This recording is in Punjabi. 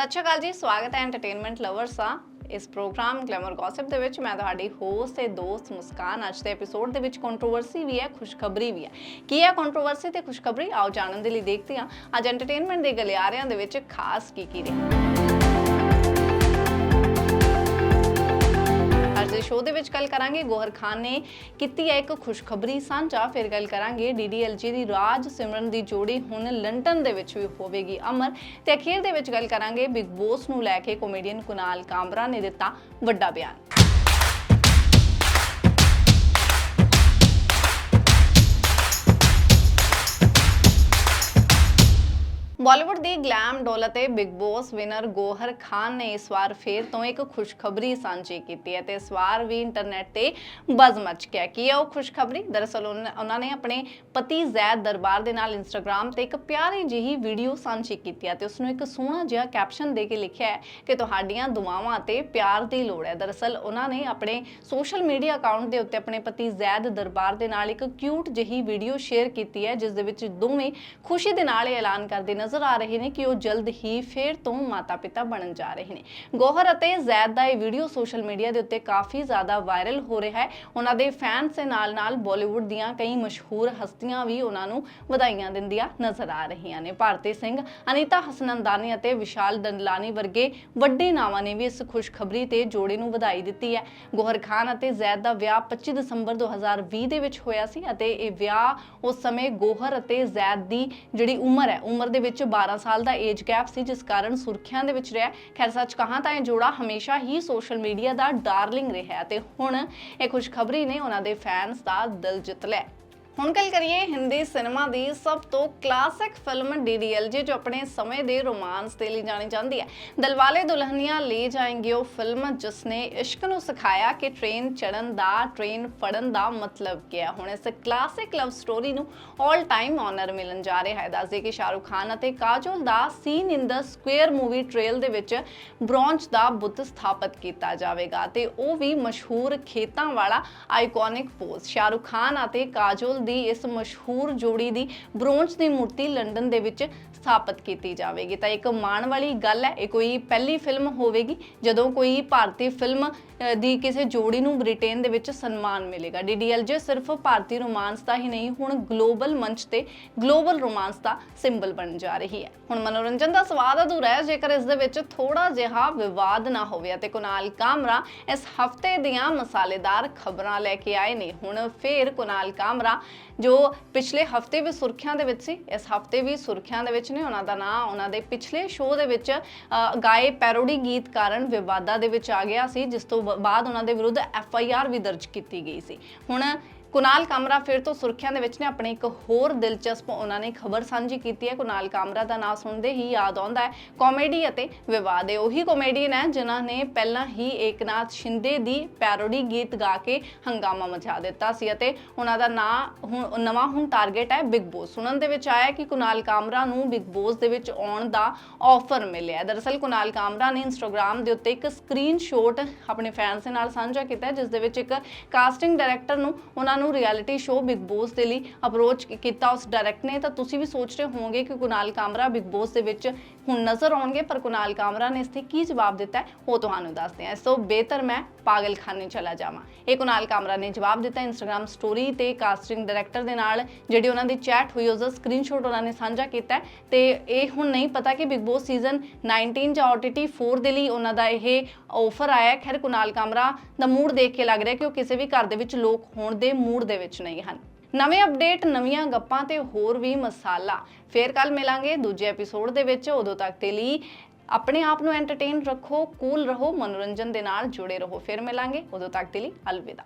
ਸਤਿ ਸ਼੍ਰੀ ਅਕਾਲ ਜੀ, ਸਵਾਗਤ ਹੈ ਐਂਟਰਟੇਨਮੈਂਟ ਲਵਰਸ ਦਾ। ਇਸ ਪ੍ਰੋਗਰਾਮ ਗਲੈਮਰ ਗੌਸਿਪ ਦੇ ਵਿੱਚ ਮੈਂ ਤੁਹਾਡੀ ਹੋਸਟ ਤੇ ਦੋਸਤ ਮੁਸਕਾਨ। ਅੱਜ ਦੇ ਐਪੀਸੋਡ ਦੇ ਵਿੱਚ ਕੰਟਰੋਵਰਸੀ ਵੀ ਹੈ, ਖੁਸ਼ਖਬਰੀ ਵੀ ਹੈ। ਕੀ ਹੈ ਕੰਟਰੋਵਰਸੀ ਤੇ ਖੁਸ਼ਖਬਰੀ? ਆਓ ਜਾਣਨ ਦੇ ਲਈ ਦੇਖਦੇ ਹਾਂ। ਅੱਜ ਐਂਟਰਟੇਨਮੈਂਟ ਦੇ ਗਲਿਆਰਿਆਂ ਦੇ ਵਿੱਚ ਖਾਸ ਕੀ ਕੀ ਰਿਹਾ। ਕਰਾਂਗੇ। ਗੋਹਰ ਖਾਨ ਨੇ ਕੀਤੀ ਹੈ ਇੱਕ ਖੁਸ਼ਖਬਰੀ ਸਾਂਝਾ। ਫਿਰ ਗੱਲ ਕਰਾਂਗੇ ਡੀਡੀਐਲਜੀ ਦੀ। ਰਾਜ ਸਿਮਰਨ ਦੀ ਜੋੜੀ ਹੁਣ ਲੰਡਨ ਦੇ ਵਿੱਚ ਵੀ ਹੋਵੇਗੀ ਅਮਰ। ਤੇ ਅਖੀਰ ਦੇ ਵਿੱਚ ਗੱਲ ਕਰਾਂਗੇ ਬਿਗ ਬੋਸ ਨੂੰ ਲੈ ਕੇ। ਕਾਮੇਡੀਅਨ ਕੁਨਾਲ ਕਾਮਰਾ ਨੇ ਦਿੱਤਾ ਵੱਡਾ ਬਿਆਨ। ਬਾਲੀਵੁੱਡ ਦੀ ਗਲੈਮ ਡੋਲ ਅਤੇ Bigg Boss winner Gauahar Khan ਨੇ ਇਸ ਵਾਰ ਫੇਰ ਤੋਂ ਇੱਕ ਖੁਸ਼ਖਬਰੀ ਸਾਂਝੀ ਕੀਤੀ ਹੈ ਤੇ ਇਸ ਵਾਰ ਵੀ ਇੰਟਰਨੈਟ ਤੇ ਬਜ਼ ਮਚ ਗਿਆ ਕੀ ਹੈ ਉਹ ਖੁਸ਼ਖਬਰੀ? ਦਰਅਸਲ ਉਹਨਾਂ ਨੇ ਆਪਣੇ ਪਤੀ ਜ਼ੈਦ ਦਰਬਾਰ ਦੇ ਨਾਲ ਇੰਸਟਾਗ੍ਰam ਤੇ ਇੱਕ ਪਿਆਰੀ ਜਿਹੀ ਵੀਡੀਓ ਸਾਂਝੀ ਕੀਤੀ ਹੈ ਤੇ ਉਸ ਨੂੰ ਇੱਕ ਸੋਹਣਾ ਜਿਹਾ ਕੈਪਸ਼ਨ ਦੇ ਕੇ ਲਿਖਿਆ ਹੈ ਕਿ ਤੁਹਾਡੀਆਂ ਦੁਆਵਾਂ ਤੇ ਪਿਆਰ ਦੀ ਲੋੜ ਹੈ। ਦਰਅਸਲ ਉਹਨਾਂ ਨੇ ਆਪਣੇ ਸੋਸ਼ਲ ਮੀਡੀਆ ਅਕਾਊਂਟ ਦੇ ਉੱਤੇ ਆਪਣੇ ਪਤੀ ਜ਼ੈਦ ਦਰਬਾਰ ਦੇ ਨਾਲ ਇੱਕ ਕਿਊਟ ਜਿਹੀ ਵੀਡੀਓ ਸ਼ੇਅਰ ਕੀਤੀ ਹੈ, ਜਿਸ ਦੇ ਵਿੱਚ ਦੋਵੇਂ ਖੁਸ਼ੀ ਦੇ ਨਾਲ ਇਹ ਐਲਾਨ ਕਰਦੇ ਨਜ਼ਰ ਆ ਰਹੇ ਨੇ ਕਿ ਉਹ ਜਲਦ ਹੀ ਫੇਰ ਤੋਂ ਮਾਤਾ-ਪਿਤਾ ਬਣਨ ਜਾ ਰਹੇ ਨੇ। ਗੋਹਰ ਅਤੇ ਜ਼ੈਦ ਦਾ ਇਹ ਵੀਡੀਓ ਸੋਸ਼ਲ ਮੀਡੀਆ ਦੇ ਉੱਤੇ ਕਾਫੀ ਜ਼ਿਆਦਾ ਵਾਇਰਲ ਹੋ ਰਿਹਾ ਹੈ। ਉਹਨਾਂ ਦੇ ਫੈਨਸ ਦੇ ਨਾਲ-ਨਾਲ ਬਾਲੀਵੁੱਡ ਦੀਆਂ ਕਈ ਮਸ਼ਹੂਰ ਹਸਤੀਆਂ ਵੀ ਉਹਨਾਂ ਨੂੰ ਵਧਾਈਆਂ ਦਿੰਦੀਆਂ ਨਜ਼ਰ ਆ ਰਹੀਆਂ ਨੇ। ਭਾਰਤੀ ਸਿੰਘ, ਅਨੀਤਾ ਹਸਨੰਦਾਨੀ ਅਤੇ ਵਿਸ਼ਾਲ ਦੰਦਲਾਨੀ ਵਰਗੇ ਵੱਡੇ ਨਾਵਾਂ ਨੇ ਵੀ ਇਸ ਖੁਸ਼ਖਬਰੀ ਤੇ ਜੋੜੇ ਨੂੰ ਵਧਾਈ ਦਿੱਤੀ ਹੈ। ਗੋਹਰ ਖਾਨ ਅਤੇ ਜ਼ੈਦ ਦਾ ਵਿਆਹ 25 ਦਸੰਬਰ 2020 ਦੇ ਵਿੱਚ ਹੋਇਆ ਸੀ ਅਤੇ ਇਹ ਵਿਆਹ ਉਸ ਸਮੇਂ ਗੋਹਰ ਅਤੇ ਜ਼ੈਦ ਦੀ ਜਿਹੜੀ ਉਮਰ ਹੈ, ਉਮਰ ਦੇ ਵਿੱਚ 12 ਸਾਲ ਦਾ ਏਜ ਗੈਪ ਸੀ, ਜਿਸ ਕਾਰਨ ਸੁਰਖੀਆਂ ਦੇ ਵਿੱਚ ਰਿਹਾ ਖੈਰ, ਸੱਚ ਕਹਾਂ ਤਾਂ ਇਹ ਜੋੜਾ ਹਮੇਸ਼ਾ ਹੀ ਸੋਸ਼ਲ ਮੀਡੀਆ ਦਾ ਡਾਰਲਿੰਗ ਰਿਹਾ ਹੈ ਤੇ ਹੁਣ ਇਹ ਖੁਸ਼ਖਬਰੀ ਨੇ ਉਹਨਾਂ ਦੇ ਫੈਨਸ ਦਾ ਦਿਲ ਜਿੱਤ ਲਿਆ ਹੁਣ ਗੱਲ ਕਰੀਏ ਹਿੰਦੀ ਸਿਨੇਮਾ ਦੀ ਸਭ ਤੋਂ ਕਲਾਸਿਕ ਫਿਲਮ ਡੀਡੀਐਲਜੇ ਜੋ ਆਪਣੇ ਸਮੇਂ ਦੇ ਰੋਮਾਂਸ ਦੇ ਲਈ ਜਾਣੀ ਜਾਂਦੀ ਹੈ। ਦਲਵਾਲੇ ਦੁਲਹਨੀਆਂ ਲੈ ਜਾਏਂਗੇ ਉਹ ਫਿਲਮ ਜਿਸ ਨੇ ਇਸ਼ਕ ਨੂੰ ਸਿਖਾਇਆ ਕਿ ਟ੍ਰੇਨ ਚੜਨ ਦਾ ਟ੍ਰੇਨ ਫੜਨ ਦਾ ਮਤਲਬ ਕੀ ਹੈ। ਹੁਣ ਇਸ ਕਲਾਸਿਕ ਲਵ ਸਟੋਰੀ ਨੂੰ 올 ਟਾਈਮ ਆਨਰ ਮਿਲਣ ਜਾ ਰਿਹਾ ਹੈ। ਦੱਸਦੇ ਕਿ ਸ਼ਾਹਰੁਖ ਖਾਨ ਅਤੇ ਕਾਜੋਲ ਦਾ scene in the square movie trail ਦੇ ਵਿੱਚ ਬ੍ਰੌਂਜ ਦਾ ਬੁੱਤ ਸਥਾਪਿਤ ਕੀਤਾ ਜਾਵੇਗਾ ਤੇ ਉਹ ਵੀ ਮਸ਼ਹੂਰ ਖੇਤਾਂ ਵਾਲਾ ਆਈਕੋਨਿਕ ਪੋਜ਼ ਸ਼ਾਹਰੁਖ ਖਾਨ ਅਤੇ ਕਾਜੋਲ ਦੀ ਇਸ ਮਸ਼ਹੂਰ ਜੋੜੀ ਦੀ ਬ੍ਰੌਂਜ ਦੀ ਮੂਰਤੀ ਲੰਡਨ ਦੇ ਵਿੱਚ ਸਥਾਪਿਤ ਕੀਤੀ ਜਾਵੇਗੀ। ਤਾਂ ਇੱਕ ਮਾਣ ਵਾਲੀ ਗੱਲ ਹੈ, ਇਹ ਕੋਈ ਪਹਿਲੀ ਫਿਲਮ ਹੋਵੇਗੀ, ਜਦੋਂ ਕੋਈ ਭਾਰਤੀ ਫਿਲਮ ਦੀ ਕਿਸੇ ਜੋੜੀ ਨੂੰ ਬ੍ਰਿਟੇਨ ਦੇ ਵਿੱਚ ਸਨਮਾਨ ਮਿਲੇਗਾ। ਡੀਡੀਐਲਜੇ ਸਿਰਫ ਭਾਰਤੀ ਰੋਮਾਂਸ ਦਾ ਹੀ ਨਹੀਂ, ਹੁਣ ਗਲੋਬਲ ਮੰਚ ਤੇ ਗਲੋਬਲ ਰੋਮਾਂਸ ਦਾ ਸਿੰਬਲ ਬਣ ਜਾ ਰਹੀ ਹੈ। ਹੁਣ ਮਨੋਰੰਜਨ ਦਾ ਸਵਾਦ ਅਧੂਰਾ ਹੈ, ਜੇਕਰ ਇਸ ਦੇ ਵਿੱਚ ਥੋੜਾ ਜਿਹਾ ਵਿਵਾਦ ਨਾ ਹੋਵੇ ਤੇ ਕੁਨਾਲ ਕਾਮਰਾ ਇਸ ਹਫ਼ਤੇ ਦੀਆਂ ਮਸਾਲੇਦਾਰ ਖਬਰਾਂ ਲੈ ਕੇ ਆਏ ਨੇ। ਹੁਣ ਫੇਰ ਕੁਨਾਲ ਕਾਮਰਾ ਜੋ ਪਿਛਲੇ ਹਫ਼ਤੇ ਵੀ ਸੁਰਖੀਆਂ ਦੇ ਵਿੱਚ ਸੀ ਇਸ ਹਫ਼ਤੇ ਵੀ ਸੁਰਖੀਆਂ ਦੇ ਵਿੱਚ ਨੇ। ਉਹਨਾਂ ਦਾ ਨਾਂ ਉਹਨਾਂ ਦੇ ਪਿਛਲੇ ਸ਼ੋਅ ਦੇ ਵਿੱਚ ਅ, ਗਾਏ ਪੈਰੋਡੀ ਗੀਤ ਕਾਰਨ ਵਿਵਾਦਾਂ ਦੇ ਵਿੱਚ ਆ ਗਿਆ ਸੀ ਜਿਸ ਤੋਂ ਬਾਅਦ ਉਹਨਾਂ ਦੇ ਵਿਰੁੱਧ ਐਫ ਆਈ ਆਰ ਵੀ ਦਰਜ ਕੀਤੀ ਗਈ ਸੀ। ਹੁਣ ਕੁਨਾਲ ਕਾਮਰਾ ਫਿਰ ਤੋਂ ਸੁਰਖੀਆਂ ਦੇ ਵਿੱਚ ਨੇ। ਆਪਣੇ ਇੱਕ ਹੋਰ ਦਿਲਚਸਪ ਉਹਨਾਂ ਨੇ ਖਬਰ ਸਾਂਝੀ ਕੀਤੀ ਹੈ। ਕੁਨਾਲ ਕਾਮਰਾ ਦਾ ਨਾਮ ਸੁਣਦੇ ਹੀ ਯਾਦ ਆਉਂਦਾ ਹੈ। ਕਾਮੇਡੀ ਅਤੇ ਵਿਵਾਦ ਇਹ ਉਹੀ ਕਾਮੇਡੀਅਨ ਹੈ, ਜਿਨ੍ਹਾਂ ਨੇ ਪਹਿਲਾਂ ਹੀ ਏਕਨਾਥ ਸ਼ਿੰਦੇ ਦੀ ਪੈਰੋਡੀ ਗੀਤ ਗਾ ਕੇ ਹੰਗਾਮਾ ਮਚਾ ਦਿੱਤਾ ਸੀ ਅਤੇ ਉਹਨਾਂ ਦਾ ਨਾਂ ਹੁਣ, ਨਵਾਂ ਹੁਣ ਟਾਰਗੇਟ ਹੈ ਬਿਗ ਬੋਸ। ਸੁਣਨ ਦੇ ਵਿੱਚ ਆਇਆ ਕਿ ਕੁਨਾਲ ਕਾਮਰਾ ਨੂੰ ਬਿਗ ਬੋਸ ਦੇ ਵਿੱਚ ਆਉਣ ਦਾ ਆਫਰ ਮਿਲਿਆ ਦਰਅਸਲ ਕੁਨਾਲ ਕਾਮਰਾ ਨੇ ਇੰਸਟਾਗ੍ਰam ਦੇ ਉੱਤੇ ਇੱਕ ਸਕਰੀਨਸ਼ਾਟ ਆਪਣੇ ਫੈਨਸ ਦੇ ਨਾਲ ਸਾਂਝਾ ਕੀਤਾ ਜਿਸ ਦੇ ਵਿੱਚ ਇੱਕ ਕਾਸਟਿੰਗ ਡਾਇਰੈਕਟਰ ਨੂੰ ਉਹਨਾਂ ਨੂੰ ਰਿਐਲਿਟੀ ਸ਼ੋਅ ਬਿਗ ਬੋਸ ਦੇ ਲਈ ਅਪਰੋਚ ਕੀਤਾ ਉਸ ਡਾਇਰੈਕਟ ਨੇ, ਤਾਂ ਤੁਸੀਂ ਵੀ ਸੋਚ ਰਹੇ ਹੋਵੋਗੇ ਕਿ ਕੁਨਾਲ ਕਾਮਰਾ ਬਿਗ ਬੋਸ ਦੇ ਵਿੱਚ ਹੁਣ ਨਜ਼ਰ ਆਉਣਗੇ, ਪਰ ਕੁਨਾਲ ਕਾਮਰਾ ਨੇ ਇਸ ਤੇ ਕੀ ਜਵਾਬ ਦਿੱਤਾ ਉਹ ਤੁਹਾਨੂੰ ਦੱਸਦੇ ਹਾਂ। ਇਸ ਤੋਂ ਬਿਹਤਰ ਮੈਂ ਪਾਗਲਖਾਨੇ ਚਲਾ ਜਾਵਾਂ। ਇਹ ਕੁਨਾਲ ਕਾਮਰਾ ਨੇ ਜਵਾਬ ਦਿੱਤਾ ਇੰਸਟਾਗ੍ਰam ਸਟੋਰੀ ਤੇ ਕਾਸਟਿੰਗ ਡਾਇਰੈਕਟਰ ਦੇ ਨਾਲ, ਜਿਹੜੀ ਉਹਨਾਂ ਦੀ ਚੈਟ ਹੋਈ ਉਸ ਦਾ ਸਕਰੀਨਸ਼ਾਟ ਉਹਨਾਂ ਨੇ ਸਾਂਝਾ ਕੀਤਾ ਤੇ ਇਹ ਹੁਣ ਨਹੀਂ ਪਤਾ ਕਿ ਬਿਗ ਬੋਸ ਸੀਜ਼ਨ 19 ਜਾਂ OTT 4 ਦੇ ਲਈ ਉਹਨਾਂ ਦਾ ਇਹ ਆਫਰ ਆਇਆ ਖੈਰ, ਕੁਨਾਲ ਕਾਮਰਾ ਦਾ ਮੂਡ ਦੇਖ ਕੇ ਲੱਗ ਰਿਹਾ ਕਿ ਉਹ ਕਿਸੇ ਵੀ ਘਰ ਦੇ ਵਿੱਚ ਲੋਕ ਹੋਣ ਦੇ ਮੂਡ ਦੇ ਵਿੱਚ ਨਹੀਂ ਹਨ। ਨਵੇਂ ਅਪਡੇਟ ਨਵੀਆਂ ਗੱਪਾਂ ਤੇ ਹੋਰ ਵੀ ਮਸਾਲਾ। ਫੇਰ ਕੱਲ ਮਿਲਾਂਗੇ ਦੂਜੇ ਐਪੀਸੋਡ ਦੇ ਵਿੱਚ। ਉਦੋਂ ਤੱਕ ਦੇ ਲਈ ਆਪਣੇ ਆਪ ਨੂੰ ਐਂਟਰਟੇਨ ਰੱਖੋ ਕੂਲ ਰਹੋ, ਮਨੋਰੰਜਨ ਦੇ ਨਾਲ ਜੁੜੇ ਰਹੋ। ਫਿਰ ਮਿਲਾਂਗੇ। ਉਦੋਂ ਤੱਕ ਦੇ ਲਈ ਅਲਵਿਦਾ।